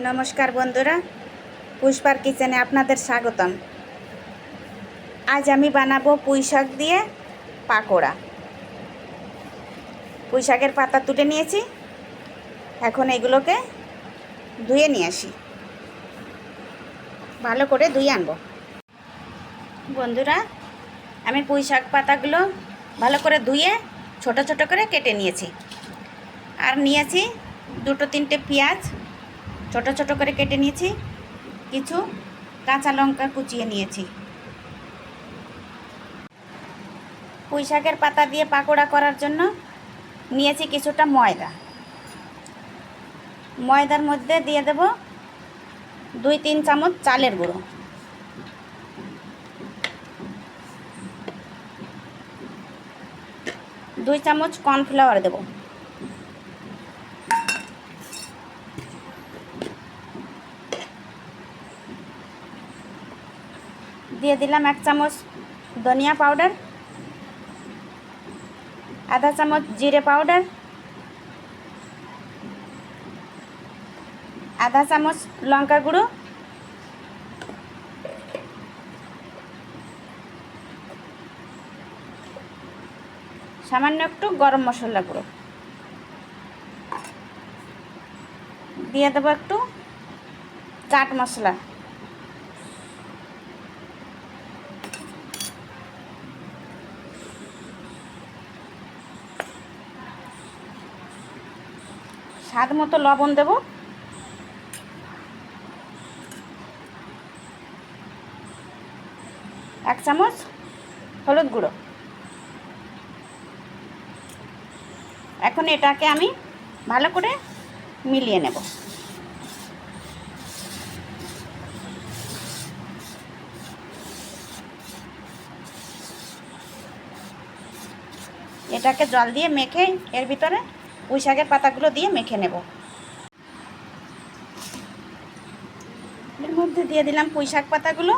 নমস্কার বন্ধুরা, পুষ্পার কিচেনে আপনাদের স্বাগতম। আজ আমি বানাবো পুঁই শাক দিয়ে পাকোড়া। পুঁই শাকের পাতা তুলে নিয়েছি, এখন এগুলোকে ধুয়ে নিয়ে আসি। ভালো করে ধুয়ে আনব। বন্ধুরা, আমি পুঁই শাক পাতাগুলো ভালো করে ধুয়ে ছোট ছোট করে কেটে নিয়েছি। আর নিয়েছি দুটো তিনটে পেঁয়াজ ছোট ছোট করে কেটে নিয়েছি, কিছু কাঁচা লঙ্কা কুচিয়ে নিয়েছি। পুঁই শাকের পাতা দিয়ে পাকোড়া করার জন্য নিয়েছি কিছুটা ময়দা। ময়দার মধ্যে দিয়ে দেব দুই তিন চামচ চালের গুঁড়ো। দুই চামচ কর্নফ্লাওয়ার দেবো। দিয়ে দিলাম এক চামচ ধনিয়া পাউডার, আধা চামচ জিরে পাউডার, আধা চামচ লঙ্কা গুঁড়ো, সামান্য একটু গরম মশলা গুঁড়ো। দিয়ে দেবো একটু চাট মশলা। স্বাদ মতো লবণ দেব। এক চামচ হলুদ গুঁড়ো। এখন এটাকে আমি ভালো করে মিলিয়ে নেব। এটাকে জল দিয়ে মেখে এর ভিতরে পুঁই শাকের পাতাগুলো দিয়ে মেখে নেব। এর মধ্যে দিয়ে দিলাম পুঁই শাক পাতাগুলো।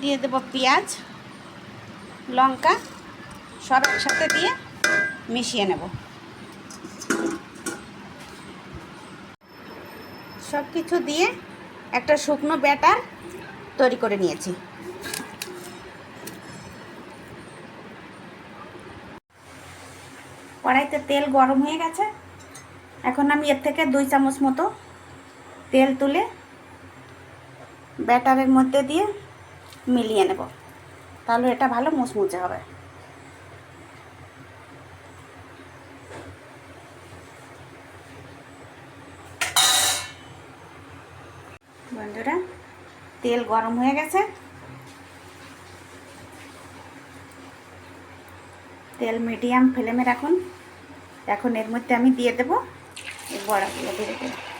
দিয়ে দেব পেঁয়াজ, লঙ্কা, সব একসাথে দিয়ে মিশিয়ে নেব। সব কিছু দিয়ে একটা শুকনো ব্যাটার তৈরি করে নিয়েছি। কড়াইতে তেল গরম হয়ে গেছে। এখন আমি এর থেকে দুই চামচ মতো তেল তুলে ব্যাটারের মধ্যে দিয়ে মিলিয়ে নেব। তাহলে এটা ভালো মুচমুচে হবে। বন্ধুরা, তেল গরম হয়ে গেছে। তেল মিডিয়াম ফ্লেমে রাখুন। এখন এর মধ্যে আমি দিয়ে দেবো। এই বড়াগুলো দিয়ে ধীরে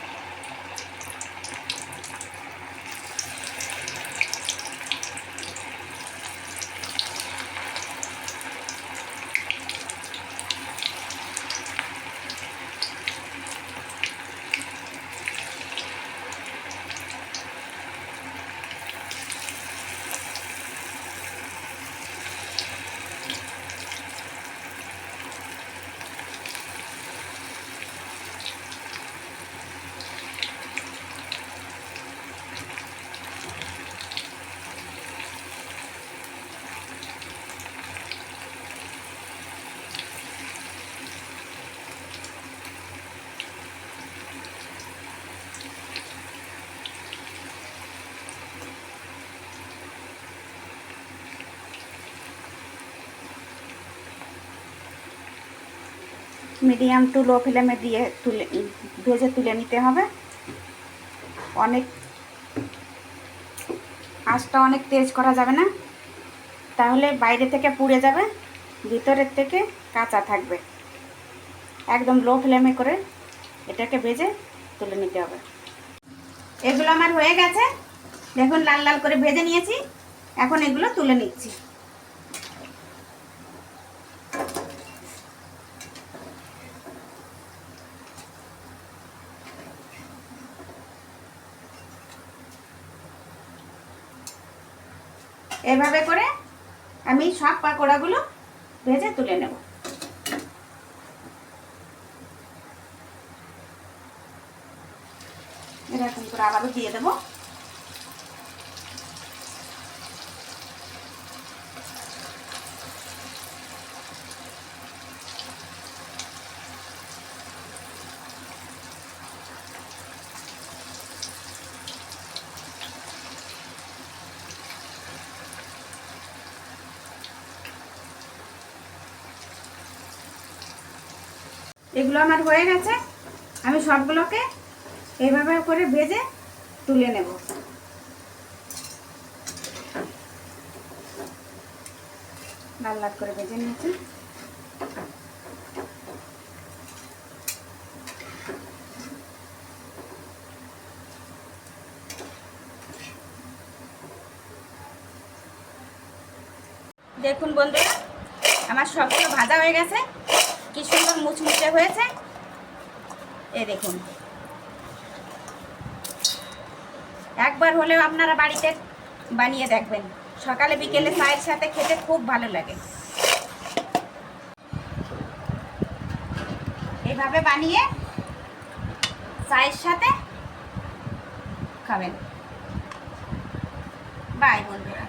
মিডিয়াম টু লো ফ্লেমে দিয়ে তুলে, ভেজে তুলে নিতে হবে। অনেক, আঁচটা অনেক তেজ করা যাবে না। তাহলে বাইরে থেকে পুড়ে যাবে, ভিতরের থেকে কাঁচা থাকবে। একদম লো ফ্লেমে করে এটাকে ভেজে তুলে নিতে হবে। এগুলো আমার হয়ে গেছে। দেখুন, লাল লাল করে ভেজে নিয়েছি। এখন এগুলো তুলে নিচ্ছি। এভাবে করে আমি সব পাকোড়াগুলো ভেজে তুলে নেব। এরকম করে আবারও দিয়ে দেবো। এগুলো আমার হয়ে গেছে। আমি সবগুলোকে এইভাবে করে ভেজে তুলে নেব। লাল লাল করে ভেজে নিয়েছি। দেখুন বন্ধুরা, আমার সবগুলো ভাজা হয়ে গেছে। কি সুন্দর মুচমুচে হয়েছে? এ দেখুন। একবার হলেও আপনারা বাড়িতে বানিয়ে দেখবেন। সকালে, বিকেলে চায়ের সাথে খেতে খুব ভালো লাগে। এভাবে বানিয়ে চায়ের সাথে খাবেন। বাই বন্ধুরা।